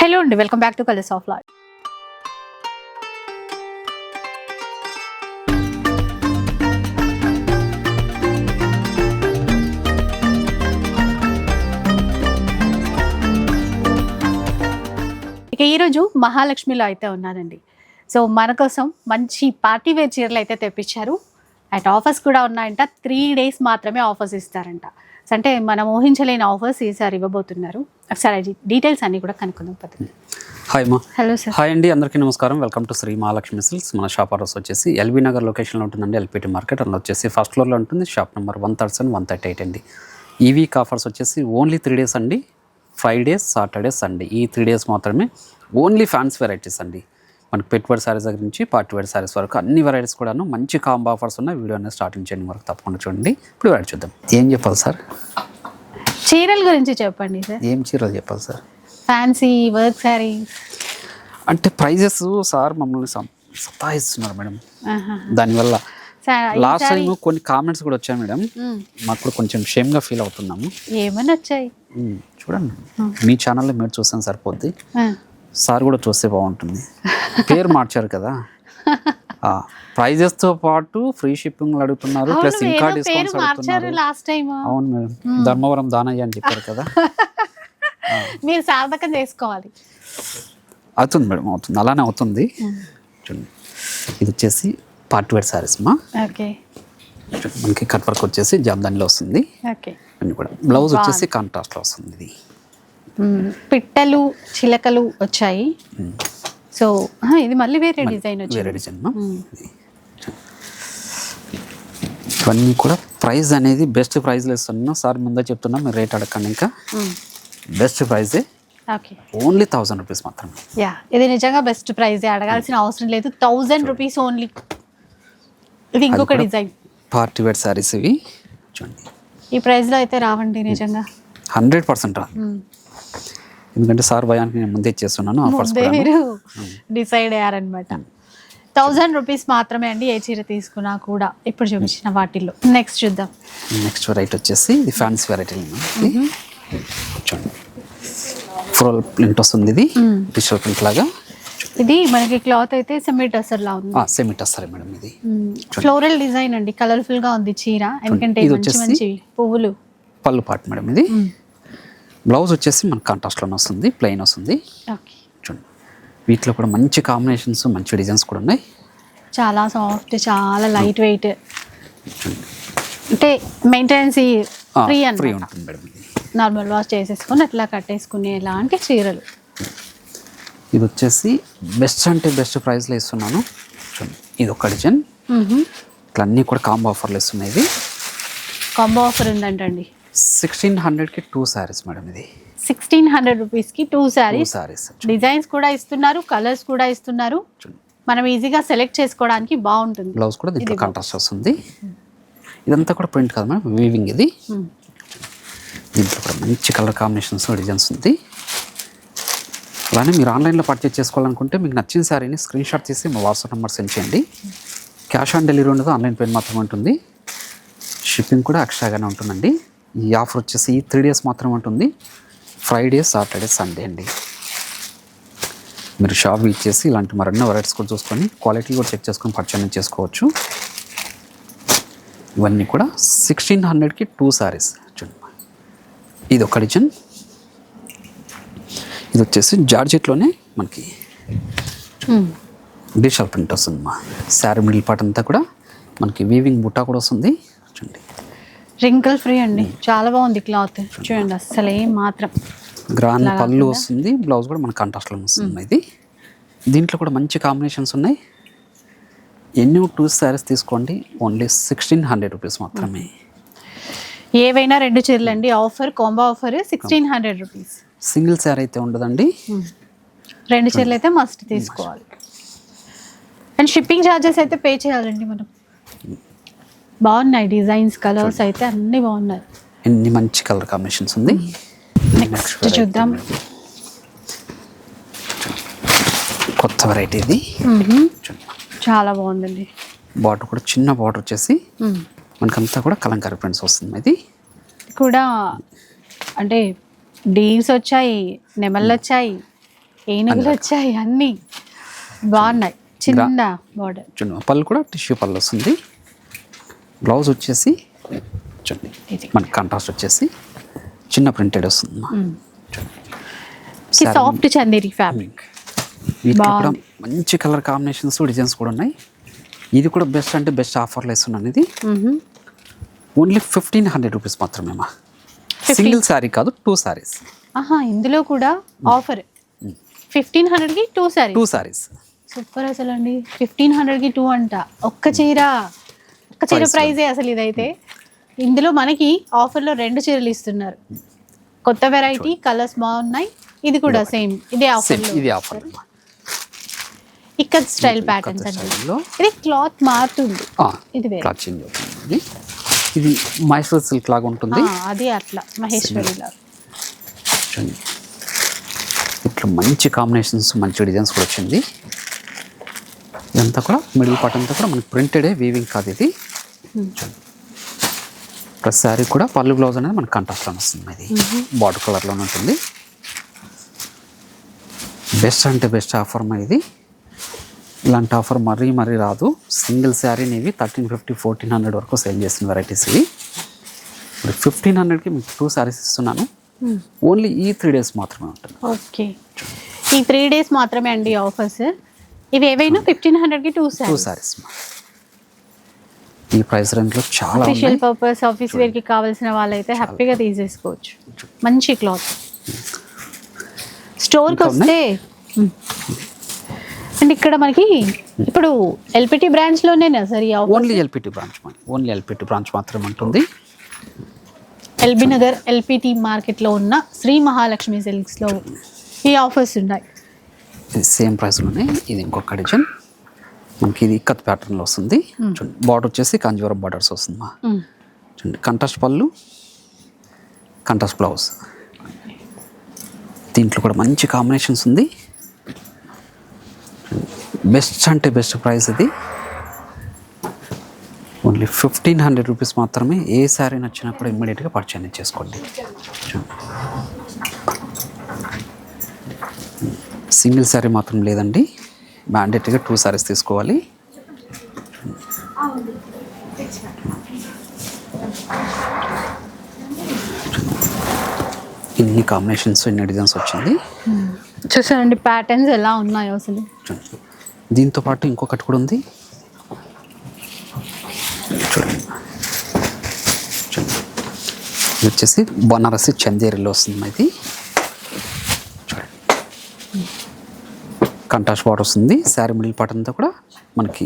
Hello అండి welcome back to colours of life. ఇక ఈరోజు మహాలక్ష్మిలో అయితే ఉన్నానండి సో మన కోసం మంచి పార్టీ వేర్ చీరలు అయితే తెప్పించారు. అండ్ ఆఫర్స్ కూడా ఉన్నాయంట. త్రీ డేస్ మాత్రమే ఆఫర్స్ ఇస్తారంట. అంటే మనం ఊహించలేని ఆఫర్స్ ఈసారి ఇవ్వబోతున్నారు. ఒకసారి డీటెయిల్స్ అన్ని కూడా కనుక్కుందాం పదండి. హాయ్ మా హలో సార్ హాయ్ అండి అందరికీ నమస్కారం. Welcome to Shri Mahalakshmi silks మన షాప్ అడ్రస్ వచ్చేసి ఎల్బీ నగర్ లొకేషన్లో ఉంటుందండి. ఎల్పిటి మార్కెట్ అందులో వచ్చేసి ఫస్ట్ ఫ్లోర్లో ఉంటుంది. Shop number one thirty seven one thirty eight అండి ఈ వీక్ ఆఫర్స్ వచ్చేసి ఓన్లీ త్రీ డేస్ అండి ఫ్రైడే సాటర్డే సండే ఈ త్రీ డేస్ మాత్రమే ఓన్లీ ఫ్యాన్స్ వెరైటీస్ అండి మనకి పెట్టుబడి సారీస్ దగ్గర నుంచి పార్టీ వేర్ సారీస్ వరకు అన్ని వెరైటీస్ కూడాను మంచి కాంబో ఆఫర్స్ ఉన్నాయి. వీడియో అనేది స్టార్టింగ్ చేయడం. వరకు తప్పకుండా చూడండి. ఇప్పుడు వెరైటీ చూద్దాం. ఏం చెప్పాలి సార్? చీరల గురించి చెప్పండి సార్. ఏం చీరలు చెప్పాలి సార్? ఫ్యాన్సీ వర్క్ శారీస్ అంటే ప్రైజెస్ సార్ మమ్మల్ని సతాయిస్తున్నారు మేడం. దానివల్ల లాస్ట్ టైం కొన్ని కామెంట్స్ కూడా వచ్చాయి మేడం. మాకు కూడా కొంచెం షేమ్గా ఫీల్ అవుతున్నాము. ఏమని వచ్చాయి? చూడండి. మీ ఛానల్లో మీరు చూసాను సరిపోద్ది. సార్ కూడా చూస్తే బాగుంటుంది. పేరు మార్చారు కదా. ప్రైజెస్తో పాటు ఫ్రీ షిప్పింగ్ అడుగుతున్నారు ప్లస్ ఇంకా డిస్కౌంట్స్ అడుగుతున్నారు. లాస్ట్ టైం అవును మేడం ధర్మవరం దానయ్య అని చెప్పారు కదా. మీరు సార్థకం చేసుకోవాలి. అవుతుంది మేడం అవుతుంది. అలానే అవుతుంది. చూడండి. ఇది వచ్చేసి పార్టీ వేర్ సారీస్ మా ఓకే. మనకి కట్ వర్క్ వచ్చేసి జామ్దానిలో వస్తుంది. ఓకే. అన్ని కూడా. బ్లౌజ్ వచ్చేసి కాంట్రాస్ట్లో వస్తుంది ఇది. పిట్టలు చిలకలు వచ్చాయి. సో ఇది మళ్ళీ వేరే డిజైన్ వచ్చింది. వేరే డిజైన్. ఇవన్నీ కూడా ప్రైస్ అనేది బెస్ట్ ప్రైస్లో ఇస్తున్నా సార్ ముందే చెప్తున్నా మీరు రేట్ అడగండి ఇంకా. బెస్ట్ ప్రైజే ఓకే. ఓన్లీ థౌసండ్ రూపీస్ మాత్రమే. యా ఇది నిజంగా బెస్ట్ ప్రైస్ అడగాల్సిన అవసరం లేదు. Thousand rupees only. ఇది ఇంకొక డిజైన్. పార్టీ వేర్ సారీస్ ఇవి. చూడండి ఈ ప్రైస్లో అయితే రావండి నిజంగా. Hundred percent? రాదు మ్మ్. ఎందుకంటే సార్ భయానికి నేను ముందే ఇచ్చేస్తున్నాను ఆఫర్స్ మీరు డిసైడ్ అయ్యారనమాట థౌజండ్ రూపీస్ మాత్రమే అండి ఏ చీర తీసుకున్నా కూడా ఇప్పుడు చూపించిన వాటిల్లో. నెక్స్ట్ చూద్దాం. నెక్స్ట్ వెరైటీ వచ్చేసి ఇది ఫ్యాన్సీ వెరైటీ చూడండి. ఫ్రోల్ ప్రింట్ వస్తుంది ఇది. డిజిటల్ ప్రింట్ లాగా. ఇది మనకి క్లాత్ అయితే సెమీ టసర్ లా ఉంది. సెమిట్ వస్తారు మేడం ఇది. ఫ్లోరల్ డిజైన్ అండి. కలర్ఫుల్గా ఉంది చీర. ఎందుకంటే ఇది మంచి వచ్చేసి- మంచి పువ్వులు. పళ్ళు పాటు మేడం ఇది. బ్లౌజ్ వచ్చేసి మన కాంట్రాస్ట్లోనే వస్తుంది ప్లెయిన్ వస్తుంది. చూడండి. వీటిలో కూడా మంచి కాంబినేషన్స్ మంచి డిజైన్స్ కూడా ఉన్నాయి. చాలా సాఫ్ట్ చాలా లైట్ వెయిట్ అంటే మెయింటెనెన్స్ ఫ్రీ ఫ్రీ ఉంటుంది మేడం. నార్మల్ వాష్ చేసేసుకొని అట్లా కట్టేసుకునే ఎలాంటి చీరలు. ఇది వచ్చేసి బెస్ట్ అంటే బెస్ట్ ప్రైస్లో ఇస్తున్నాను. చూడండి ఇది ఒక డిజైన్. ఇట్లా అన్నీ కూడా కాంబో ఆఫర్లు ఇస్తున్నాయి ఇది కాంబో ఆఫర్ ఉందంటండి. సిక్స్టీన్ హండ్రెడ్కి టూ శారీస్ మేడం ఇది. సిక్స్టీన్ హండ్రెడ్ రూపీస్కి టూ శారీస్ శారీస్ డిజైన్స్ కూడా ఇస్తున్నారు కలర్స్ కూడా ఇస్తున్నారు. మనం ఈజీగా సెలెక్ట్ చేసుకోవడానికి బాగుంటుంది. బ్లౌజ్ కూడా దీంట్లో కాంట్రాస్ట్ వస్తుంది. ఇదంతా కూడా ప్రింట్ కాదు మేడం వీవింగ్ ఇది. మ్మ్. దీంట్లో కూడా మంచి కలర్ కాంబినేషన్స్ డిజైన్స్ ఉంది. అలానే మీరు ఆన్లైన్లో పర్చేజ్ చేసుకోవాలనుకుంటే మీకు నచ్చిన శారీని స్క్రీన్ షాట్ తీసి మా వాట్సాప్ నెంబర్ సెండ్ చేయండి. క్యాష్ ఆన్ డెలివరీ ఉండదు ఆన్లైన్ పేమెంట్ మాత్రమే ఉంటుంది. షిప్పింగ్ కూడా ఎక్స్ట్రాగానే ఉంటుందండి. ఈ ఆఫర్ వచ్చేసి త్రీ డేస్ మాత్రమే ఉంటుంది. ఫ్రైడే సాటర్డే సండే అండి. మీరు షాప్ ఇచ్చేసి ఇలాంటి మరెన్నో వెరైటీస్ కూడా చూసుకొని క్వాలిటీ కూడా చెక్ చేసుకొని పర్చేజ్ చేసుకోవచ్చు. ఇవన్నీ కూడా సిక్స్టీన్ హండ్రెడ్కి టూ సారీస్ చూడండి. ఇది ఒక డిజైన్. ఇది వచ్చేసి జార్జెట్లోనే మనకి. డిజిటల్ ప్రింట్ వస్తుంది మా శారీ మిడిల్ పార్ట్ అంతా కూడా మనకి వీవింగ్ బుట్టా కూడా వస్తుంది. చూడండి. రింకిల్ ఫ్రీ అండి. చాలా బాగుంది క్లాత్ చూడండి అసలు ఏం మాత్రం గ్రాండ్ పళ్ళు వస్తుంది బ్లౌజ్ కూడా మన కాంట్రాస్ట్లో వస్తుంది ఇది. దీంట్లో కూడా మంచి కాంబినేషన్స్ ఉన్నాయి. ఎన్ని టూ శారీస్ తీసుకోండి ఓన్లీ సిక్స్టీన్ హండ్రెడ్ రూపీస్ మాత్రమే. ఏవైనా రెండు చీరలు అండి. Offer combo offer sixteen hundred rupees single sari అయితే ఉండదండి. రెండు చీరలు అయితే మస్ట్ తీసుకోవాలి. అండ్ షిప్పింగ్ ఛార్జెస్ అయితే పే చేయాలండి మనం. బాగున్నాయి డిజైన్స్ కలర్స్ అయితే అన్నీ బాగున్నాయి. ఎన్ని మంచి కలర్ కాంబినేషన్స్ ఉంది. నెక్స్ట్ చూద్దాం. కొత్త వెరైటీ ఇది. చాలా బాగుందండి. బార్డర్ కూడా చిన్న బార్డర్ వచ్చేసి. మనకంతా కూడా కలంకారీ ప్రింట్స్ వస్తుంది ఇది. కూడా అంటే డీవ్స్ వచ్చాయి నెమళ్ళు వచ్చాయి ఏనుగులు వచ్చాయి అన్నీ బాగున్నాయి. చిన్న బార్డర్ పళ్ళు కూడా టిష్యూ పళ్ళు వస్తుంది. బ్లౌజ్ వచ్చేసి చూడండి ఇది. మన కాంట్రాస్ట్ వచ్చేసి చిన్న ప్రింటెడ్ వస్తుంది సాఫ్ట్ చందేరి ఫ్యాబ్రిక్ వీటిలో కూడా బాగుంది. మంచి కలర్ కాంబినేషన్స్ డిజైన్స్ కూడా ఉన్నాయి. ఇది కూడా బెస్ట్ అంటే బెస్ట్ ఆఫర్లో ఇస్తున్నాను ఇది. ఓన్లీ ఫిఫ్టీన్ హండ్రెడ్ రూపీస్ మాత్రమే అమ్మా సింగిల్ శారీ కాదు టూ శారీస్ ఆహా ఇందులో కూడా ఆఫర్ ఫిఫ్టీన్ హండ్రెడ్కి two sorry two saris super అసలు అండి ఫిఫ్టీన్ హండ్రెడ్కి టూ అంట. ఒక్క చీర. ఒక్క చీర. ప్రైజే అసలు ఇదైతే. ఇందులో మనకి ఆఫర్లో రెండు చీరలు ఇస్తున్నారు. కొత్త వెరైటీ కలర్స్ బాగున్నాయి. ఇది కూడా సేమ్ ఇదే ఆఫర్ ఇది ఆఫర్ ఇక్కడ స్టైల్ ప్యాటర్న్స్ అండి. ఇది క్లాత్ మారుతుంది. ఇది వేరే. క్లాత్ చేంజ్ అవుతుంది. ఇది మైసూర్ సిల్క్ లాగా ఉంటుంది. అది అట్లా. మహేశ్వరి లాగా. ఇట్లా మంచి కాంబినేషన్స్ మంచి డిజైన్స్ కూడా వచ్చింది. ఇదంతా కూడా మిడిల్ పార్ట్ అంతా కూడా మనకి ప్రింటెడే వీవింగ్ కాదు ఇది. ప్రతి శారీ కూడా పళ్ళు బ్లౌజ్ అనేది మనకి కంట్రాస్ట్లో వస్తుంది ఇది. బార్డర్ కలర్లో ఉంటుంది. బెస్ట్ అంటే బెస్ట్ ఆఫర్ మా ఇది. ఇలాంటి ఆఫర్ మరీ మరీ రాదు. సింగిల్ శారీని ఇవి థర్టీన్ ఫిఫ్టీ ఫోర్టీన్ హండ్రెడ్ వరకు సేల్ చేసిన వెరైటీస్ ఇవి. ఇప్పుడు ఫిఫ్టీన్ హండ్రెడ్కి మీకు టూ శారీస్ ఇస్తున్నాను. ఓన్లీ ఈ త్రీ డేస్ మాత్రమే ఉంటుంది. ఓకే ఈ త్రీ డేస్ మాత్రమే అండి ఆఫర్స్ ఇవి ఏవైనా ఫిఫ్టీన్ హండ్రెడ్కి టూ టూ శారీస్ ఈ ప్రైస్ రేంజ్లో చాలా అఫీషియల్ పర్పస్ ఆఫీస్ వేర్కి కావాల్సిన వాళ్ళైతే హ్యాపీగా తీసేసుకోవచ్చు. మంచి క్లాత్ స్టోర్కి వస్తే అండ్ ఇక్కడ మనకి ఇప్పుడు L P T branch లోనేనా sir only L P T branch only L P T branch మాత్రమే ఉంటుంది. ఎల్బీ నగర్ ఎల్పిటి మార్కెట్లో ఉన్న శ్రీ మహాలక్ష్మి సిల్క్స్లో ఈ ఆఫర్స్ ఉన్నాయి. సేమ్ ప్రైస్లోనే ఇది ఇంకొక డిజైన్ మనకి ఇది ఇక్కత్ ప్యాటర్న్లో వస్తుంది. చూడండి బార్డర్ వచ్చేసి కంజూరం బార్డర్స్ వస్తుంది మా. మ్మ్. చూడండి కంట్రాస్ట్ పళ్ళు కంట్రాస్ట్ బ్లౌజ్ దీంట్లో కూడా మంచి కాంబినేషన్స్ ఉంది. బెస్ట్ అంటే బెస్ట్ ప్రైస్ ఇది. ఓన్లీ ఫిఫ్టీన్ హండ్రెడ్ రూపీస్ మాత్రమే ఏ శారీ నచ్చినా కూడా ఇమ్మీడియట్గా పర్చేజ్ చేసుకోండి. సింగిల్ శారీ మాత్రం లేదండి. మ్యాండేటరీగా టూ శారీస్ తీసుకోవాలి. ఇన్ని కాంబినేషన్స్ ఇన్ని డిజైన్స్ వచ్చింది. చూసారండి ప్యాటర్న్స్ ఎలా ఉన్నాయో అసలు. దీంతో పాటు ఇంకొకటి కూడా ఉంది. చూడండి. చూడండి. ఇది వచ్చేసి బనారసి చందేరిలో వస్తుంది ఇది కంటాష్ బార్డర్ వస్తుంది. శారీ మిడిల్ పార్ట్ అంతా కూడా మనకి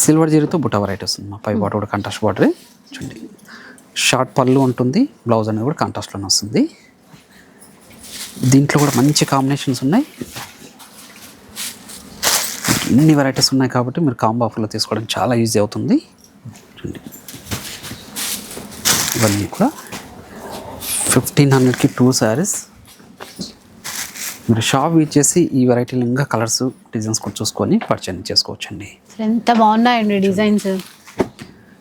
సిల్వర్ జీరోతో బుట్ట వెరైటీ వస్తుంది. మా పై బార్డర్ కూడా కంటాష్ బార్డరే చూడండి. షార్ట్ పళ్ళు ఉంటుంది. బ్లౌజ్ అనేది కూడా కాంట్రాస్ట్లోనే వస్తుంది. దీంట్లో కూడా మంచి కాంబినేషన్స్ ఉన్నాయి. ఇన్ని వెరైటీస్ ఉన్నాయి కాబట్టి మీరు కాంబో ఆఫర్లో తీసుకోవడం చాలా ఈజీ అవుతుంది. చూడండి. ఇవన్నీ కూడా ఫిఫ్టీన్ హండ్రెడ్కి టూ శారీస్ మీరు షాప్ ఇచ్చేసి ఈ వెరైటీలు ఇంకా కలర్స్ డిజైన్స్ కూడా చూసుకొని పర్చేజ్ చేసుకోవచ్చండి. ఎంత బాగున్నాయండి డిజైన్స్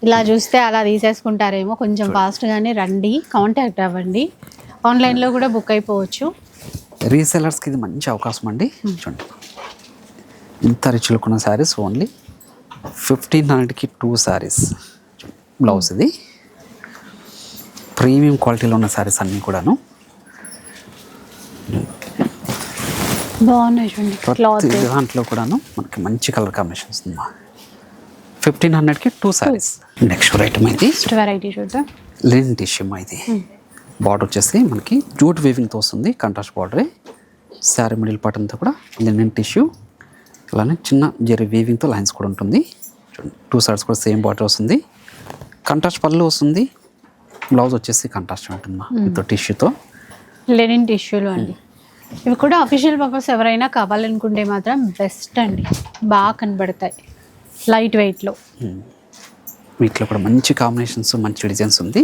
ఇలా చూస్తే అలా తీసేసుకుంటారేమో కొంచెం ఫాస్ట్గానే రండి కాంటాక్ట్ అవ్వండి. ఆన్లైన్లో కూడా బుక్ అయిపోవచ్చు. రీసెలర్స్కి ఇది మంచి అవకాశం అండి. చూడండి. ఇంత రిచ్లకు ఉన్న శారీస్ ఓన్లీ ఫిఫ్టీన్ హండ్రెడ్కి టూ శారీస్ బ్లౌజ్ ఇది. ప్రీమియం క్వాలిటీలో ఉన్న శారీస్ అన్నీ కూడాను. బాగున్నాయి చూడండి క్లాత్. ప్రతి దాంట్లో కూడాను మనకి మంచి కలర్ కాంబినేషన్స్ ఉందా ఫిఫ్టీన్ హండ్రెడ్కి టూ శారీస్ నెక్స్ట్ ఐటమ్ ఇది వెరైటీ చూద్దాం. లెనిన్ టిష్యూ ఇది బార్డర్ వచ్చేసి మనకి జూట్ వీవింగ్తో వస్తుంది కంట్రాస్ట్ బార్డరే శారీ మిడిల్ పార్ట్ అంతా కూడా లెనిన్ టిష్యూ అలానే చిన్న జెరీ వీవింగ్తో లైన్స్ కూడా ఉంటుంది. చూడండి టూ సైడ్స్ కూడా సేమ్ బార్డర్ వస్తుంది. కంట్రాస్ట్ పళ్ళు వస్తుంది. బ్లౌజ్ వచ్చేసి కంట్రాస్ట్ ఉంటుందా విత్ టిష్యూతో లెనిన్ టిష్యూలు అండి. ఇవి కూడా అఫీషియల్ పర్పస్ ఎవరైనా కావాలనుకుంటే మాత్రం బెస్ట్ అండి. బాగా కనబడతాయి. లైట్ వెయిట్లో వీటిలో కూడా మంచి కాంబినేషన్స్ మంచి డిజైన్స్ ఉంది.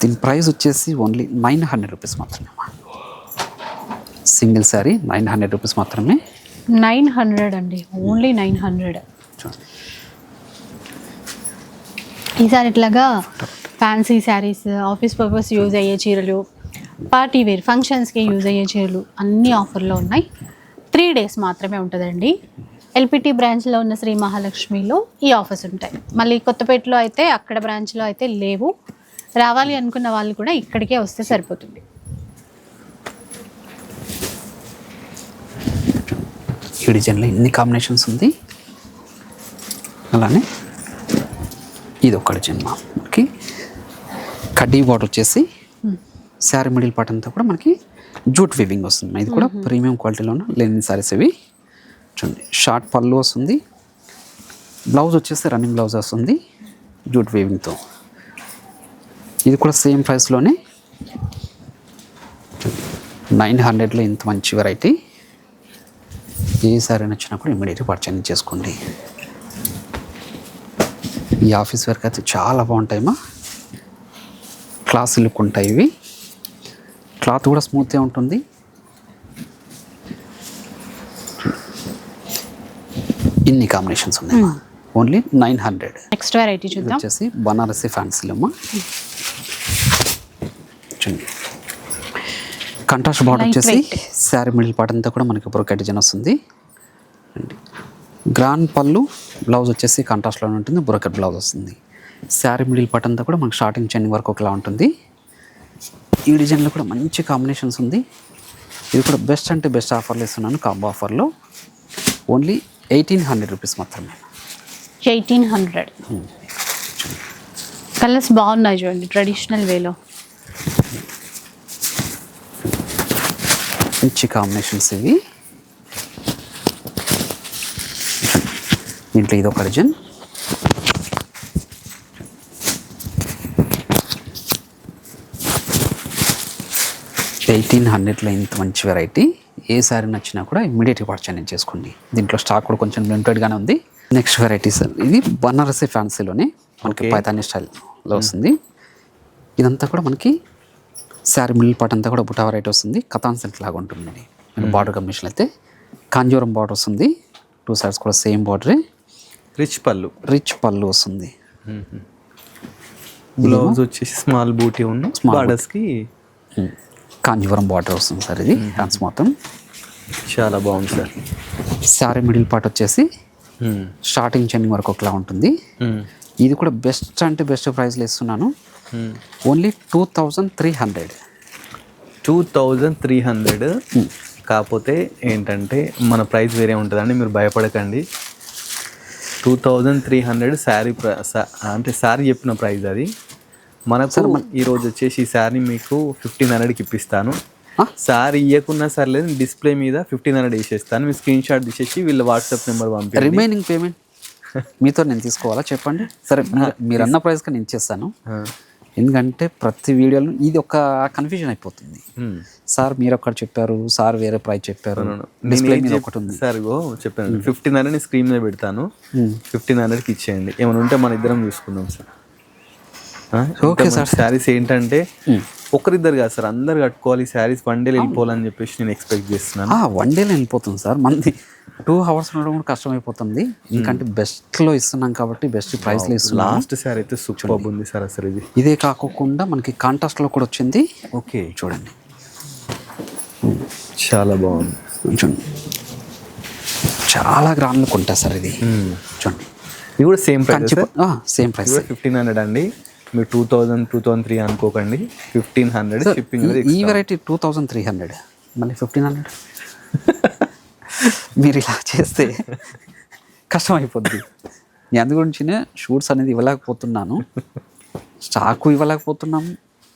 దీని ప్రైస్ వచ్చేసి ఓన్లీ నైన్ హండ్రెడ్ రూపీస్ మాత్రమే single sari nine hundred rupees మాత్రమే. నైన్ హండ్రెడ్ అండి. ఓన్లీ నైన్ హండ్రెడ్ ఈసారి ఇట్లాగా fancy saris office purpose use అయ్యే చీరలు పార్టీ వేర్ ఫంక్షన్స్కి యూజ్ అయ్యే చీరలు అన్ని ఆఫర్లో ఉన్నాయి. త్రీ డేస్ మాత్రమే ఉంటుందండి. ఎల్పిటి బ్రాంచ్లో ఉన్న శ్రీ మహాలక్ష్మిలో ఈ ఆఫర్స్ ఉంటాయి. మళ్ళీ కొత్తపేటలో అయితే అక్కడ బ్రాంచ్లో అయితే లేవు. రావాలి అనుకున్న వాళ్ళు కూడా ఇక్కడికే వస్తే సరిపోతుంది. ఈ డిజైన్లో ఇన్ని కాంబినేషన్స్ ఉంది. అలానే ఇది ఒక డిజైన్ మా కడ్డీ బార్డర్ వచ్చేసి శారీ మిడిల్ పార్ట్ అంతా కూడా మనకి జూట్ వివింగ్ వస్తుంది. ఇది కూడా ప్రీమియం క్వాలిటీలో ఉన్న లెనిన్ సారీస్ ఇవి. చూడండి షార్ట్ పళ్ళు వస్తుంది. బ్లౌజ్ వచ్చేసి రన్నింగ్ బ్లౌజ్ వస్తుంది జూట్ వీవింగ్తో ఇది కూడా సేమ్ ప్రైస్లోనే నైన్ హండ్రెడ్లో ఇంత మంచి వెరైటీ ఏ సారీ నచ్చినా కూడా ఇమీడియట్గా పర్చేజ్ చేసుకోండి. ఈ ఆఫీస్ వర్క్ అయితే చాలా బాగుంటాయమ్మా క్లాస్ లుక్ ఉంటాయి ఇవి. క్లాత్ కూడా స్మూత్గా ఉంటుంది. ఇన్ని కాంబినేషన్స్ ఉన్నాయి only nine hundred. Next variety చూద్దాం. వచ్చేసి బనారసి ఫ్యాన్సీలు అమ్మా చూడండి. కంట్రాస్ట్ బార్డర్ వచ్చేసి. శారీ మిడిల్ పార్ట్ అంతా కూడా మనకి బ్రోకెట్ డిజైన్ వస్తుంది. అండి గ్రాండ్ పళ్ళు బ్లౌజ్ వచ్చేసి కాంట్రాస్ట్లోనే ఉంటుంది బ్రోకెట్ బ్లౌజ్ వస్తుంది. శారీ మిడిల్ పార్ట్ అంతా కూడా మనకి స్టార్టింగ్ చెన్ని వరకు ఒకలా ఉంటుంది. ఈ డిజైన్లో కూడా మంచి కాంబినేషన్స్ ఉంది. ఇది కూడా బెస్ట్ అంటే బెస్ట్ ఆఫర్లు ఇస్తున్నాను కాంబో ఆఫర్లో ఓన్లీ ఎయిటీన్ హండ్రెడ్ రూపీస్ మాత్రమే. ఎయిటీన్ హండ్రెడ్ కలర్స్ బాగున్నాయి చూడండి ట్రెడిషనల్ వేలో మంచి కాంబినేషన్స్ ఇవి. దీంట్లో ఇది ఒక డిజైన్. ఎయిటీన్ హండ్రెడ్లో ఇంత మంచి వెరైటీ ఏ సారీ నచ్చినా కూడా ఇమ్మీడియట్గా పర్చేజ్ చేసుకోండి. దీంట్లో స్టాక్ కూడా కొంచెం లిమిటెడ్గానే ఉంది. నెక్స్ట్ వెరైటీ సార్ ఇది బనారసి ఫ్యాన్సీలోనే మనకి. పైతాని స్టైల్లో వస్తుంది. ఇదంతా కూడా మనకి శారీ మిడిల్ పార్ట్ అంతా కూడా బుటా వెరైటీ వస్తుంది. కథాన్ సెంట్ లాగా ఉంటుందండి. బార్డర్ కమిషన్ అయితే. కాంజూరం బార్డర్ వస్తుంది. టూ సైడ్స్ కూడా సేమ్ బార్డరే రిచ్ పళ్ళు. రిచ్ పళ్ళు వస్తుంది. బ్లౌజ్ వచ్చేసి స్మాల్ బూటీ ఉన్న బార్డర్స్కి కాంజీవరం బార్డర్ వస్తుంది సార్ ఇది. హ్యాండ్స్ మొత్తం. చాలా బాగుంది సార్. శారీ మిడిల్ పార్ట్ వచ్చేసి స్టార్టింగ్ చెన్నింగ్ వరకు ఒకలా ఉంటుంది. ఇది కూడా బెస్ట్ అంటే బెస్ట్ ప్రైస్లో ఇస్తున్నాను. Only two thousand three hundred. Two thousand three hundred కాకపోతే ఏంటంటే మన ప్రైస్ వేరే ఉంటుందండి మీరు భయపడకండి. Two thousand three hundred sari అంటే శారీ చెప్పిన ప్రైస్ అది. మనకు ఈరోజు వచ్చేసి ఈ శారీ మీకు ఫిఫ్టీన్ హండ్రెడ్కి ఇప్పిస్తాను? శారీ ఇవ్వకున్నా సర్లేదు డిస్ప్లే మీద ఫిఫ్టీన్ హండ్రెడ్ వేసేస్తాను. మీ స్క్రీన్ షాట్ తీసేసి వీళ్ళ వాట్సాప్ నెంబర్ పంపి రిమైనింగ్ పేమెంట్ మీతో నేను తీసుకోవాలా? చెప్పండి. సరే మీరు- అన్న ప్రైస్కి నేను ఇచ్చేస్తాను. ఎందుకంటే ప్రతి వీడియోలో ఇది ఒక కన్ఫ్యూజన్ అయిపోతుంది. సార్ మీరు ఒకటి చెప్పారు సార్ వేరే ప్రైస్ చెప్పారు. డిస్ప్లే మీద ఒకటి ఉంది. సార్ చెప్పాను. ఫిఫ్టీన్ హండ్రెడ్ స్క్రీన్ మీద పెడతాను. ఫిఫ్టీన్ హండ్రెడ్కి ఇచ్చేయండి. ఏమైనా ఉంటే మన ఇద్దరం చూసుకుందాం సార్. Okay, sir. శారీస్ ఏంటంటే ఒకరిద్దరు కాదు సార్ అందరు కట్టుకోవాలి శారీస్ వన్ డే వెళ్ళిపోవాలని చెప్పేసి నేను ఎక్స్పెక్ట్ చేస్తున్నాను. వన్ డేలో వెళ్ళిపోతుంది సార్. మనది టూ అవర్స్ ఉండడం కూడా కష్టం అయిపోతుంది ఎందుకంటే బెస్ట్లో ఇస్తున్నాం కాబట్టి బెస్ట్ ప్రైస్లో ఇస్తున్నాం. లాస్ట్ శారీ అయితే సూపర్ ఉంది సార్ అసలు ఇది. ఇదే కాకోకుండా మనకి కాంట్రాస్ట్లో కూడా వచ్చింది. ఓకే. చూడండి. చాలా బాగుంది. చూడండి. చాలా గ్రాండ్ లుక్ ఉంటుంది సార్ ఇది. చూడండి. ఇది కూడా same price same price fifteen hundred అండి. మీరు two thousand two thousand three అనుకోకండి. ఫిఫ్టీన్ హండ్రెడ్ షిప్పింగ్ ఈ variety two thousand three hundred మళ్ళీ ఫిఫ్టీన్ హండ్రెడ్ మీరు ఇలా చేస్తే కష్టం అయిపోద్ది నేను అందు గురించినే షూట్స్ అనేది ఇవ్వలేకపోతున్నాను. స్టాకు ఇవ్వలేకపోతున్నాం.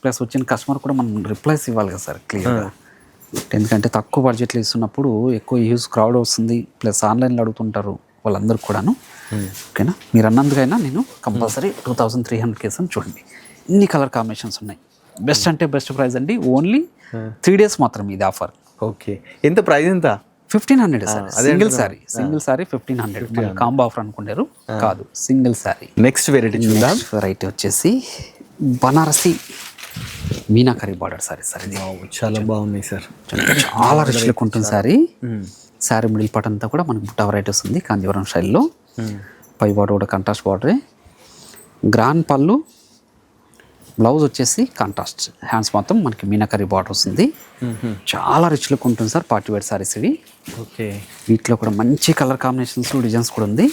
ప్లస్ వచ్చిన కస్టమర్ కూడా మనం రిప్లైస్ ఇవ్వాలి కదా సార్ క్లియర్గా ఎందుకంటే తక్కువ బడ్జెట్లో ఇస్తున్నప్పుడు ఎక్కువ యూస్ క్రౌడ్ వస్తుంది. ప్లస్ ఆన్లైన్లో అడుగుతుంటారు. వాళ్ళందరూ కూడాను. ఓకేనా? మీరు అన్నందుకైనా నేను compulsory two thousand three hundred case చూడండి. ఇన్ని కలర్ కాంబినేషన్స్ ఉన్నాయి. బెస్ట్ అంటే బెస్ట్ ప్రైస్ అండి. ఓన్లీ త్రీ డేస్ మాత్రం ఇది ఆఫర్. ఓకే. ఎంత ప్రైస్ ఎంత? Fifteen hundred sir. Single sari. Single sari fifteen hundred. Combo offer అనుకుంటారు కాదు సింగిల్ సారీ. నెక్స్ట్ వెరైటీ చూద్దాం. వెరైటీ వచ్చేసి బనారసి మీనాకరీ బార్డర్ సారీ సార్ ఇది. చాలా బాగున్నాయి సార్. చాలా రిచ్ లుక్ ఉంటుంది సారీ. శారీ మిడిల్ పార్ట్ అంతా కూడా మనకి బుట్ట వెరైటీ వస్తుంది కాంజీవరం స్టైల్లో. పై బార్డర్ కూడా కంట్రాస్ట్ బార్డరే గ్రాండ్ పళ్ళు బ్లౌజ్ వచ్చేసి కాంట్రాస్ట్ హ్యాండ్స్ మొత్తం మనకి మీనకరీ బార్డర్ వస్తుంది చాలా రిచ్ లుక్ ఉంటుంది సార్ పార్టీ వేర్ సారీస్ ఇవి ఓకే. వీటిలో కూడా మంచి కలర్ కాంబినేషన్స్ డిజైన్స్ కూడా ఉంది.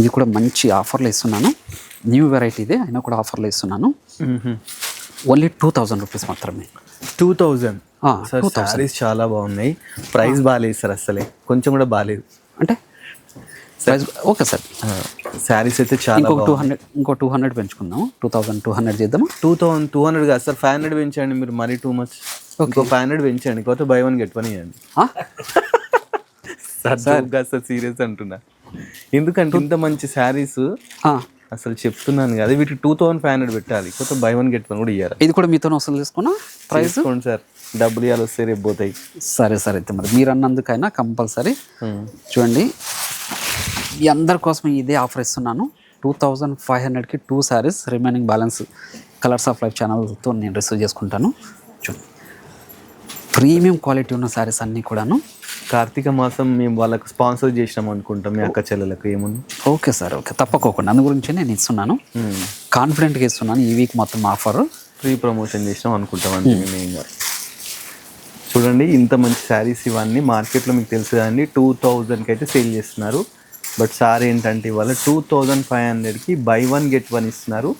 ఇది కూడా మంచి ఆఫర్లో ఇస్తున్నాను. న్యూ వెరైటీ ఇదే అయినా కూడా ఆఫర్లో ఇస్తున్నాను. ఓన్లీ టూ థౌజండ్ రూపీస్ మాత్రమే. Two thousand sir 2000. శారీస్ చాలా బాగున్నాయి. ప్రైస్ బాగాలేదు సార్ అసలే కొంచెం కూడా బాగాలేదు అంటే? ప్రైస్ ఓకే సార్ శారీస్ అయితే చాలా ఇంకొక టూ హండ్రెడ్ ఇంకో టూ హండ్రెడ్ పెంచుకుందాం టూ థౌజండ్ టూ హండ్రెడ్ చేద్దామా? టూ థౌసండ్ టూ హండ్రెడ్ కాదు సార్ ఫైవ్ హండ్రెడ్ పెంచండి మీరు మరీ టూ మచ్ ఇంకో ఫైవ్ హండ్రెడ్ పెంచండి కొత్త బై వన్ గెట్ వన్ ఇవ్వండి? సార్ సార్ సీరియస్ అంటున్నా. ఎందుకంటే ఇంత మంచి శారీస్. అసలు చెప్తున్నాను కదా వీటికి టూ థౌసండ్ ఫైవ్ హండ్రెడ్ పెట్టాలి కొత్త బై వన్ గెట్ వన్ కూడా ఇయ్యాలి. ఇది కూడా మీతో వసూలు చేసుకున్నా? Price sir. డబ్బులు ఇవ్వాలి వస్తే రేపు పోతాయి. సరే సరే. అయితే మరి మీరు అన్నందుకైనా కంపల్సరీ చూడండి. ఈ అందరి కోసం ఇదే ఆఫర్ ఇస్తున్నాను. టూ థౌజండ్ ఫైవ్ హండ్రెడ్కి two saris remaining balance colours of life ఛానల్తో నేను రిసీవ్ చేసుకుంటాను. చూడండి. ప్రీమియం క్వాలిటీ ఉన్న శారీస్ అన్నీ కూడాను. కార్తీక మాసం మేము వాళ్ళకి స్పాన్సర్ చేసినాం అనుకుంటాం మీ అక్క చెల్లెలకు. ఏముంది? Okay sir okay. తప్పకోకుండా. అందు గురించి నేను ఇస్తున్నాను. కాన్ఫిడెంట్గా ఇస్తున్నాను. ఈ వీక్ మొత్తం ఆఫర్. ఫ్రీ ప్రమోషన్ చేసినాం అనుకుంటాం అంతే మెయిన్గా చూడండి ఇంత మంచి శారీస్ ఇవన్నీ మార్కెట్లో మీకు తెలుసు కదండి టూ థౌజండ్కి అయితే సేల్ చేస్తున్నారు. బట్ సార్ ఏంటంటే ఇవాళ టూ థౌజండ్ ఫైవ్ హండ్రెడ్కి బై వన్ గెట్ వన్ ఇస్తున్నారు.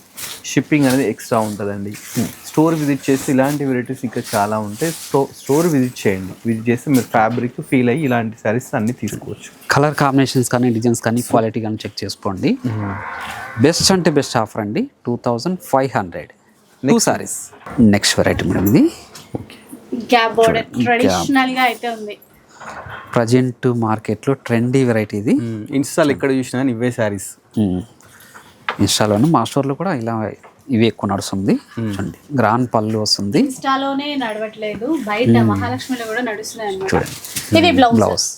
షిప్పింగ్ అనేది ఎక్స్ట్రా ఉంటుందండి. స్టోర్ విజిట్ చేసి ఇలాంటి వెరైటీస్ ఇంకా చాలా ఉంటాయి. స్టో స్టోర్ విజిట్ చేయండి. విజిట్ చేస్తే మీరు ఫ్యాబ్రిక్ ఫీల్ అయ్యి ఇలాంటి శారీస్ అన్నీ తీసుకోవచ్చు. కలర్ కాంబినేషన్స్ కానీ డిజైన్స్ కానీ క్వాలిటీ కానీ చెక్ చేసుకోండి. బెస్ట్ అంటే బెస్ట్ ఆఫర్ అండి. Two thousand five hundred. Two saris next variety madam ఇది. గ్యాప్ బోర్డర్ ట్రెడిషనల్గా అయితే ఉంది. ప్రజెంట్ మార్కెట్లో ట్రెండీ వెరైటీ ఇది. ఇన్స్టాల్ ఎక్కడ చూసినా కానీ ఇవే శారీస్ ఇన్స్టాలోను మా స్టోర్లో కూడా ఇలా ఇవి ఎక్కువ నడుస్తుంది. చూడండి. గ్రాండ్ పళ్ళు వస్తుంది. ఇన్స్టాలోనే నడవట్లేదు. బయట మహాలక్ష్మిలో కూడా నడుస్తున్నాయి అన్నమాట. ఇది బ్లౌజ్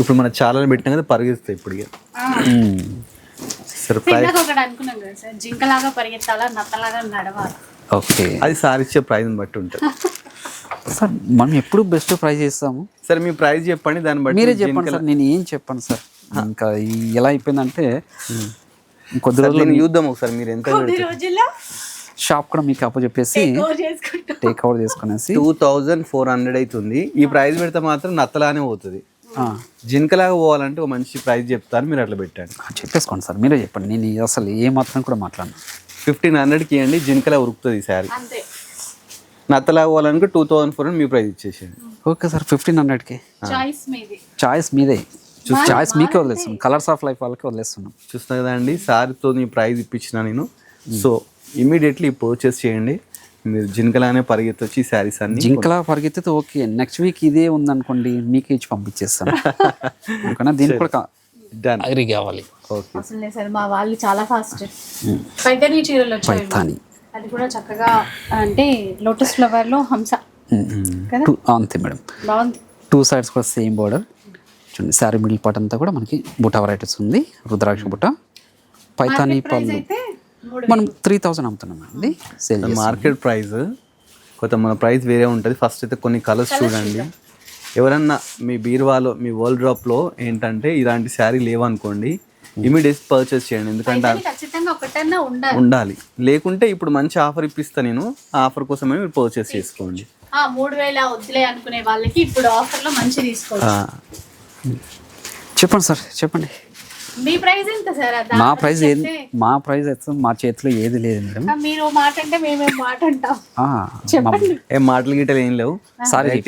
ఇప్పుడు మన ఛానల్ పెట్టినా కదా పరిగెత్తాయి ఇప్పుడు సరే ప్రైస్ ఇందాక ఒకటి అనుకున్నాం కదా సార్ జింకలాగా పరిగెత్తాలా నత్తలాగా నడవాలి? ఓకే. అది సార్ ఇచ్చే ప్రైస్ని బట్టి ఉంటుంది. సార్ మనం ఎప్పుడు బెస్ట్ ప్రైస్ చేస్తాము? సరే మీ ప్రైస్ చెప్పండి దాన్ని బట్టి మీరే చెప్పండి సార్ నేను ఏం చెప్పండి సార్? ఇంకా ఎలా అయిపోయిందంటే కొద్ది రోజులు చూద్దాం ఒకసారి మీరు ఎంత షాప్ కూడా మీకు అప్పు చెప్పేసి గోర్ చేసుకుంటాం. టేక్ అవుట్ చేసుకునేసి టూ థౌజండ్ ఫోర్ హండ్రెడ్ అవుతుంది. ఈ ప్రైస్ పెడితే మాత్రం నత్తలానే పోతుంది. జింకలాగా పోవాలంటే ఒక మంచి ప్రైస్ చెప్తారు మీరు అట్లా పెట్టండి. చెప్పేసుకోండి సార్ మీరే చెప్పండి. నేను అసలు ఏ మాత్రం కూడా మాట్లాడను. ఫిఫ్టీన్ హండ్రెడ్కి ఇవ్వండి జింకలా ఉరుకుతుంది ఈ శారీ అంతే. నత్తలాగా పోవాలనుకో టూ థౌసండ్ ఫోర్ మీ ప్రైస్ ఇచ్చేసేయండి. ఓకే సార్ ఫిఫ్టీన్ హండ్రెడ్కి. చాయిస్ మీది. చాయిస్ మీదే. చాయిస్ మీకే వదిలేస్తున్నాం. కలర్స్ ఆఫ్ లైఫ్ వాళ్ళకి వదిలేస్తున్నాం. చూస్తున్నా కదా అండి సార్తో నీ ప్రైస్ ఇప్పించిన నేను. సో ఇమీడియట్లీ పర్చేస్ చేయండి. మీరు జింకలానే పరిగెత్తొచ్చి శారీస్ అన్ని జింకలా పరిగెత్తితే ఓకే. నెక్స్ట్ వీక్ ఇదే ఉందనుకోండి మీకే ఇచ్చి పంపించేస్తాను. ఓకేనా? దీనికి కూడా డన్ అగ్రి కావాలి. ఓకే అసలు లేదు సార్ మా వాళ్ళు చాలా ఫాస్ట్ పైతని చీరలు వచ్చాయి పైతాని అది కూడా చక్కగా అంటే లోటస్ ఫ్లవర్లో హంస. కదా? టూ అంతే మేడం. బాగుంది. టూ సైడ్స్ కూడా సేమ్ బోర్డర్ చూడండి శారీ మిడిల్ పార్ట్ అంతా కూడా మనకి బుట్ట వెరైటీస్ ఉంది. రుద్రాక్ష బుట్ట పైతాని పళ్ళు. మనం త్రీ థౌసండ్ అమ్ముతున్నాం అండి. సేల్ మార్కెట్ ప్రైస్ కొంత మన ప్రైస్ వేరే ఉంటుంది. ఫస్ట్ అయితే కొన్ని కలర్స్ చూడండి. ఎవరన్నా మీ బీరువాలో మీ వరల్డ్ డ్రాప్లో ఏంటంటే ఇలాంటి శారీ లేవనుకోండి ఇమీడియట్ పర్చేస్ చేయండి. ఎందుకంటే ఉండాలి. ఉండాలి. లేకుంటే ఇప్పుడు మంచి ఆఫర్ ఇప్పిస్తా నేను ఆ ఆఫర్ కోసమే మీరు పర్చేస్ చేసుకోండి. ఆ మూడు వేల వద్దులే అనుకునే వాళ్ళకి ఇప్పుడు ఆఫర్లో మంచి తీసుకోవచ్చు. ఆ, చెప్పండి సార్ చెప్పండి. మీ ప్రైస్ ఎంత సార్ అది? మా ప్రైస్ ఏది? మా ప్రైస్ అయితే మా చేతిలో ఏది లేదు మేడం. మీరు మాట అంటే మేమేం మాట అంటాం ఆ, చెప్పండి. ఏం మాటలు గిట్టలు ఏం లేవు. సారీ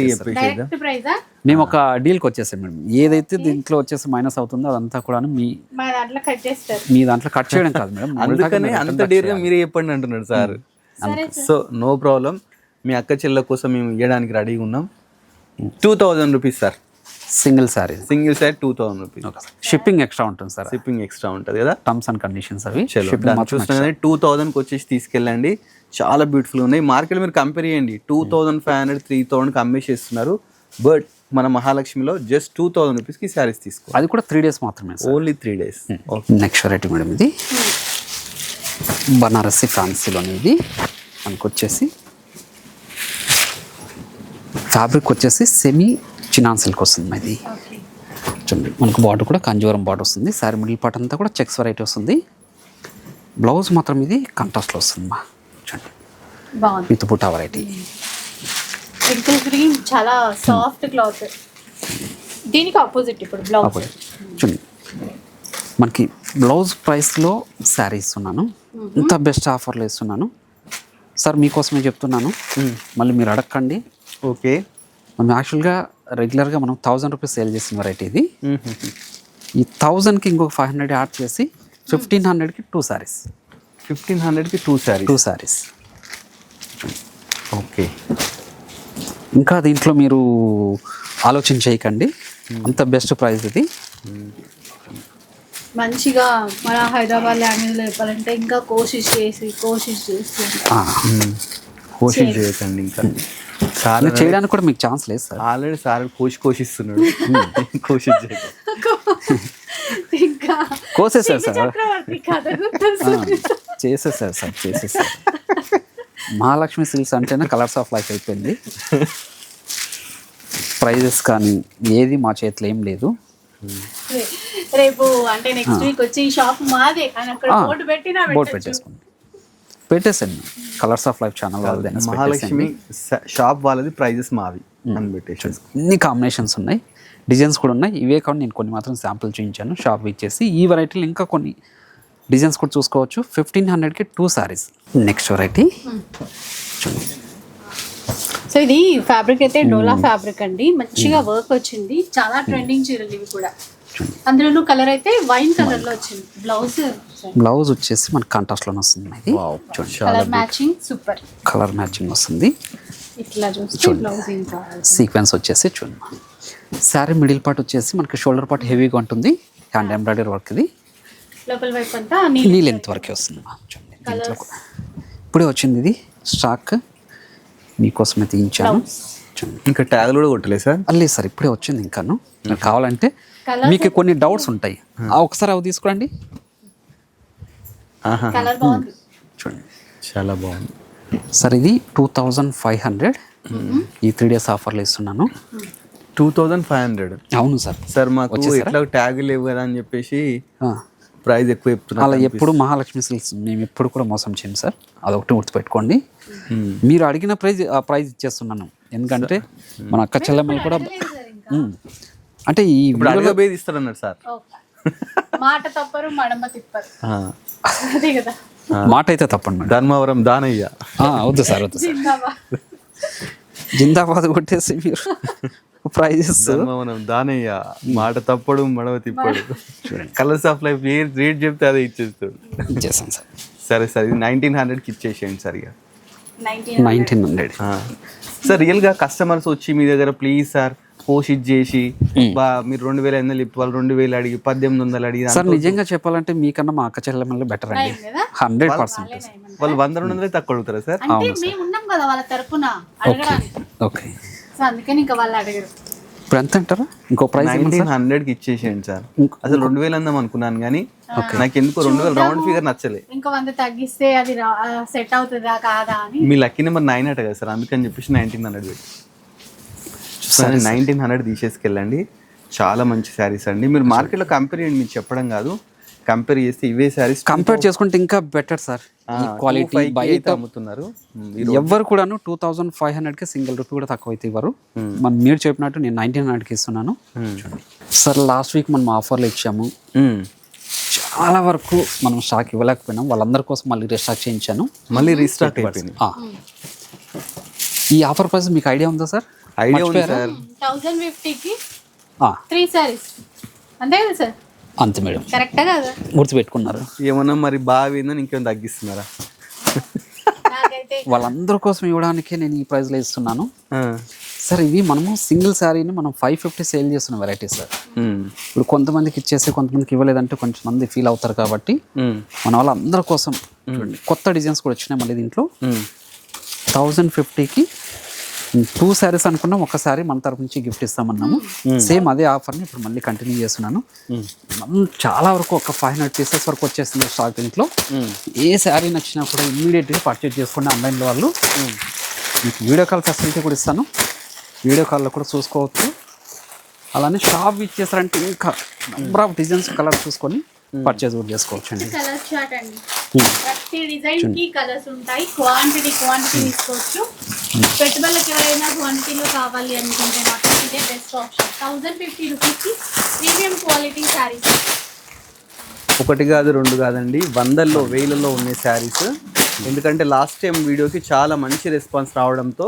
ప్రైజా మేము ఒక డీల్కి వచ్చేసాం మేడం. ఏదైతే దీంట్లో వచ్చేసి మైనస్ అవుతుందో అదంతా కూడా మీ మా దాంట్లో కట్ చేస్తారు. మీ దాంట్లో కట్ చేయడం కాదు మేడం. అందుకనే అంత డేర్గా మీరే చెప్పండి అంటున్నాడు సార్. సో నో ప్రాబ్లం మీ అక్క చెల్లెల కోసం మేము ఇవ్వడానికి రెడీగా ఉన్నాం. Two thousand rupees sir single sari single side two thousand rupees shipping extra ఉంటుంది సార్. షిప్పింగ్ ఎక్స్ట్రా ఉంటుంది కదా? టర్మ్స్ అండ్ కండిషన్స్ అవి చలో. షిప్పింగ్ మాత్రం చూస్తున్నా టూ థౌజండ్కి వచ్చేసి తీసుకెళ్ళండి. చాలా బ్యూటిఫుల్ ఉన్నాయి. మార్కెట్ మీరు కంపేర్ చేయండి. Two thousand five hundred three థౌసండ్కి అమ్మేసేస్తున్నారు బట్ మన మహాలక్ష్మిలో జస్ట్ టూ థౌసండ్ రూపీస్కి శారీస్ తీసుకో అది కూడా త్రీ డేస్ మాత్రమే sir. Only three days next variety madam ఇది. బనారసి ఫ్యాన్సీలోని ఇది మనకు వచ్చేసి ఫ్యాబ్రిక్ వచ్చేసి సెమీ చినాన్ సిల్క్ వస్తుంది ఇది ఓకే చూడండి మనకు బార్డర్ కూడా కంజూరం బార్డర్ వస్తుంది. సారీ మిడిల్ పార్ట్ అంతా కూడా చెక్స్ వెరైటీ వస్తుంది. బ్లౌజ్ మాత్రం ఇది కాంట్రాస్ట్లో వస్తుంది మా. చూడండి. బాగుంది. విత్ బుటా వెరైటీ. గ్రీన్ చాలా సాఫ్ట్ క్లాత్ దీనికి ఆపోజిట్ ఇప్పుడు బ్లౌజ్ ఆపోజిట్ చూడండి. మనకి బ్లౌజ్ ప్రైస్లో శారీ ఇస్తున్నాను. ఇంత బెస్ట్ ఆఫర్లో ఇస్తున్నాను. సార్ మీకోసమే చెప్తున్నాను. మళ్ళీ మీరు అడగండి. ఓకే. మనం యాక్చువల్గా రెగ్యులర్గా మనం థౌజండ్ రూపీస్ సేల్ చేసిన వెరైటీ ఇది. ఈ థౌజండ్కి ఇంకొక ఫైవ్ హండ్రెడ్ యాడ్ చేసి ఫిఫ్టీన్ హండ్రెడ్కి టూ శారీస్ ఫిఫ్టీన్ హండ్రెడ్కి two sari two saris okay ఇంకా దీంట్లో మీరు ఆలోచన చేయకండి. అంత బెస్ట్ ప్రైస్ ఇది. మంచిగా మన హైదరాబాద్ లాంగ్వేజ్ చెప్పాలంటే ఇంకా కోషిష్ చేసి కోషిష్ చేసి. ఆ, కోషిష్ చేయకండి ఇంకా. సార్ చేయడానికి కూడా మీకు ఛాన్స్ లేదు సార్. ఆల్రెడీ సార్ కోషి కోషిస్తున్నాడు చేయకండి ఇంకా కోసేసారు సార్. చేసేసారు సార్ చేసేసారు మహాలక్ష్మి సిల్క్స్ అంటేనే కలర్స్ ఆఫ్ లైఫ్ అయిపోయింది. ప్రైజెస్ కానీ ఏది మా చేతిలో ఏం లేదు. రేపు అంటే నెక్స్ట్ వీక్ వచ్చి ఈ షాప్ మాదే అని అక్కడ ఆ, బోర్డు పెట్టినా బోర్డు పెట్టొచ్చు. పెట్టేసుకోండి పెట్టేసాను కలర్స్ ఆఫ్ లైఫ్ ఛానల్ వాళ్ళదైనా మహాలక్ష్మి షాప్ వాళ్ళది ప్రైజెస్ మావి అని పెట్టేసి అన్ని కాంబినేషన్స్ ఉన్నాయి. డిజైన్స్ కూడా ఉన్నాయి. ఇవే కాకుండా నేను కొన్ని మాత్రం శాంపుల్ చూపించాను షాప్ ఇచ్చేసి ఈ వెరైటీలు ఇంకా కొన్ని డిజైన్స్ కూడా చూసుకోవచ్చు. ఫిఫ్టీన్ హండ్రెడ్కి two saris next variety so ఇది ఫ్యాబ్రిక్ అయితే డోలా ఫ్యాబ్రిక్ అండి. మంచిగా వర్క్ వచ్చింది. చాలా ట్రెండింగ్ చీరలు ఇవి కూడా. అందులోనూ కలర్ అయితే వైన్ కలర్లో వచ్చింది. బ్లౌజ్ బ్లౌజ్ వచ్చేసి మన కాంట్రాస్ట్లోనే వస్తుంది ఇది చూడండి. Colour matching super colour matching వస్తుంది. ఇట్లా సీక్వెన్స్ వచ్చేసి చూడండి. శారీ మిడిల్ పార్ట్ వచ్చేసి మనకి షోల్డర్ పార్ట్ హెవీగా ఉంటుంది. హ్యాండ్ ఎంబ్రాయిడరీ వర్క్ ఇది. లోపల వైపు అంతా నీ నీలి లెంత్ వరకే. వస్తుంది మా. చూడండి. ఇప్పుడే వచ్చింది ఇది. స్టాక్ మీకోసమే తీయించాను. ఇంకా ట్యాగ్ కూడా కొట్టలేదు సార్? లేదు సార్ ఇప్పుడే వచ్చింది ఇంకాను. కావాలంటే మీకు కొన్ని డౌట్స్ ఉంటాయి. ఆ ఒకసారి అవి తీసుకురండి. కలర్ బాగుంది. చూడండి. చాలా బాగుంది. సార్ ఇది టూ థౌజండ్ ఫైవ్ హండ్రెడ్. ఈ త్రీ డేస్ ఆఫర్లో ఇస్తున్నాను. Two thousand five hundred. అవును సార్. సార్ మాకు? ఎట్లా ట్యాగ్ లేవు కదా అని చెప్పేసి ఆ. ప్రైస్ ఎక్కువ చెప్తున్నారు అలా ఎప్పుడు మహాలక్ష్మి సిల్క్స్ మేము ఎప్పుడు కూడా మోసం చేయం సార్. అదొకటి గుర్తుపెట్టుకోండి. మీరు అడిగిన ప్రైజ్ ఆ ప్రైజ్ ఇచ్చేస్తున్నాను. ఎందుకంటే మన అక్క చెల్లెమ్మలు కూడా. అంటే ఈ ఇస్తారన్నారు సార్. ఓకే. మాట తప్పరు మడమ తిప్పరు. ఆ. అదే కదా. మాట అయితే తప్పండి ధర్మవరం దానయ్య. ఆ, వద్దు సార్ వద్దు సార్. జిందాబాద్. కొట్టేసి మీరు ప్రైజెస్. ధర్మవరం దానయ్య. మాట తప్పడు మడవ తిప్పడు. కలర్స్ ఆఫ్ లైఫ్ ఏ రేట్ చెప్తే అదే ఇచ్చేస్తాడు. ఇచ్చేసాం సార్. సరే సార్ ఇది నైన్టీన్ హండ్రెడ్కి ఇచ్చేసేయండి సార్ ఇక. 19 నైన్టీన్ హండ్రెడ్ ఆ. సార్ రియల్గా కస్టమర్స్ వచ్చి మీ దగ్గర ప్లీజ్ సార్ పోస్ట్ ఇచ్చేసి బా మీరు రెండు వేల ఎనిమిది వాళ్ళు రెండు వేలు అడిగి పద్దెనిమిది వందలు అడిగి సార్ నిజంగా చెప్పాలంటే మీకన్నా మా అక్క చెల్లెమ్మలు బెటర్ అండి? Hundred percent. వాళ్ళు వంద రెండు వందలు తక్కువ అడుగుతారా సార్? అంటే మేము ఉన్నాం కదా వాళ్ళ తరపున అడగడానికి. ఓకే. సో అందుకని ఇంకా వాళ్ళు అడగరు. ఇప్పుడు ఎంత అంటారా? ఇంకో ప్రైస్ నైన్టీన్ హండ్రెడ్కి ఇచ్చేసేయండి సార్. అసలు రెండు వేలు అందాం అనుకున్నాను కానీ నాకు ఎందుకో రెండు వేలు రౌండ్ ఫిగర్ నచ్చలే. ఇంకా వంద తగ్గిస్తే అది సెట్ అవుతుందా కాదా అని. మీ లక్కీ నెంబర్ నైన్ అట కదా సార్ అందుకని చెప్పేసి నైన్టీన్ హండ్రెడ్ పెట్టి సరే నైన్టీన్ హండ్రెడ్ తీసేసుకెళ్ళండి. చాలా మంచి శారీస్ అండి. మీరు మార్కెట్లో కంపేర్ చేయండి మీరు చెప్పడం కాదు. కంపేర్ చేస్తే ఇవే శారీస్ కంపేర్ చేసుకుంటే ఇంకా బెటర్ సార్ క్వాలిటీ బయట అమ్ముతున్నారు. ఎవ్వరు కూడాను టూ థౌజండ్ ఫైవ్ హండ్రెడ్కి సింగిల్ రూపీ కూడా తక్కువ అయితే ఇవ్వరు మనం మీరు చెప్పినట్టు నేను నైన్టీన్ హండ్రెడ్కి ఇస్తున్నాను. సార్ లాస్ట్ వీక్ మనం ఆఫర్లు ఇచ్చాము. మ్మ్. చాలా వరకు మనం స్టాక్ ఇవ్వలేకపోయినాం. వాళ్ళందరి కోసం మళ్ళీ రీస్టాక్ చేయించాను. మళ్ళీ రీస్టాక్ అయిపోయింది. ఈ ఆఫర్ ప్రైస్ మీకు ఐడియా ఉందా సార్ ఐడియా ఉంది సార్. థౌజండ్ ఫిఫ్టీకి ఆ, త్రీ సారీస్. అంతే కదా సార్? అంతే మేడం. కరెక్టా కదా? గుర్తుపెట్టుకున్నారు. ఏమన్నా మరి బాగా ఏందని ఇంకేమైనా తగ్గిస్తున్నారా? నాకైతే వాళ్ళందరి కోసం ఇవ్వడానికే నేను ఈ ప్రైస్లో ఇస్తున్నాను. సార్ ఇవి మనము సింగిల్ శారీని మనం ఫైవ్ ఫిఫ్టీ సేల్ చేస్తున్న వెరైటీ సార్. ఇప్పుడు కొంతమందికి ఇచ్చేసి కొంతమందికి ఇవ్వలేదంటే కొంచెం మంది ఫీల్ అవుతారు కాబట్టి. మన వాళ్ళందరి కోసం చూడండి కొత్త డిజైన్స్ కూడా వచ్చినాయి మళ్ళీ దీంట్లో. థౌజండ్ ఫిఫ్టీకి టూ శారీస్ అనుకున్నాం ఒక శారీ మన తరపు నుంచి గిఫ్ట్ ఇస్తామన్నాము. సేమ్ అదే ఆఫర్ని ఇప్పుడు మళ్ళీ కంటిన్యూ చేస్తున్నాను. మనం చాలా వరకు ఒక ఫైవ్ హండ్రెడ్ పీసెస్ వరకు వచ్చేసింది స్టాక్ దీంట్లో ఏ శారీ నచ్చినా కూడా ఇమ్మీడియట్గా పర్చేజ్ చేసుకోండి ఆన్లైన్లో వాళ్ళు మీకు వీడియో కాల్ ఫెసిలిటీ కూడా ఇస్తాను. వీడియో కాల్లో కూడా చూసుకోవచ్చు. అలానే షాప్ ఇచ్చేసారంటే ఇంకా నెంబర్ ఆఫ్ డిజైన్స్ కలర్ చూసుకొని పర్చేజ్ కూడా చేసుకోవచ్చు అండి కలర్ చాట్ అండి. ప్రతి డిజైన్కి కలర్స్ ఉంటాయి. క్వాంటిటీ క్వాంటిటీ తీసుకోవచ్చు. పెట్టుబడులకు ఎవరైనా క్వాంటిటీలో కావాలి అనుకుంటే మాత్రం ఇదే బెస్ట్ ఆప్షన్ థౌజండ్ ఫిఫ్టీ రూపీస్కి ప్రీమియం క్వాలిటీ శారీస్ ఒకటి కాదు రెండు కాదండి. వందల్లో వేలలో ఉన్నాయి శారీస్ ఎందుకంటే లాస్ట్ టైం వీడియోకి చాలా మంచి రెస్పాన్స్ రావడంతో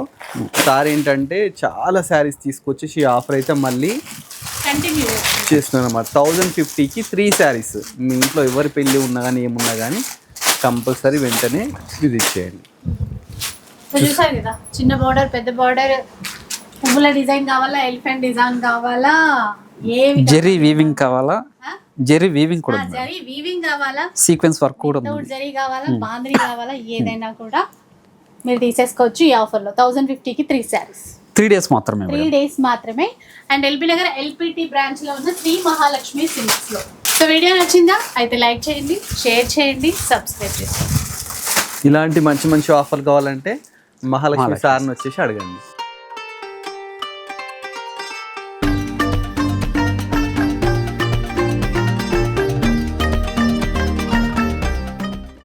సార్ ఏంటంటే చాలా శారీస్ తీసుకొచ్చేసి ఆఫర్ అయితే మళ్ళీ కంటిన్యూ చేస్తున్నాను అనమాట థౌజండ్ ఫిఫ్టీకి త్రీ శారీస్ మీ ఇంట్లో ఎవరి పెళ్ళి ఉన్నా కానీ ఏమున్నా కానీ కంపల్సరీ వెంటనే విజిట్ చేయండి. చూసారు కదా చిన్న బార్డర్ పెద్ద బార్డర్ పువ్వుల డిజైన్ కావాలా ఎలిఫెంట్ డిజైన్ కావాలా ఏవి జెరీ వీవింగ్ కావాలా? జెరీ వీవింగ్ కూడా ఉంది? జరీ వీవింగ్ కావాలా? సీక్వెన్స్ వర్క్ కూడా ఉంది. జరీ కావాలా బాంద్రీ కావాలా ఏదైనా కూడా మీరు తీసేసుకోవచ్చు ఈ ఆఫర్లో థౌజండ్ ఫిఫ్టీకి త్రీ శారీస్ త్రీ డేస్ మాత్రమే త్రీ డేస్ మాత్రమే. అండ్ ఎల్బీ నగర్ ఎల్పిటి బ్రాంచ్లో ఉన్న శ్రీ మహాలక్ష్మి సిల్క్స్లో. సో వీడియో నచ్చిందా? అయితే లైక్ చేయండి షేర్ చేయండి సబ్స్క్రైబ్ చేసుకోండి ఇలాంటి మంచి మంచి ఆఫర్లు కావాలంటే మహాలక్ష్మి. సార్ని వచ్చేసి అడగండి.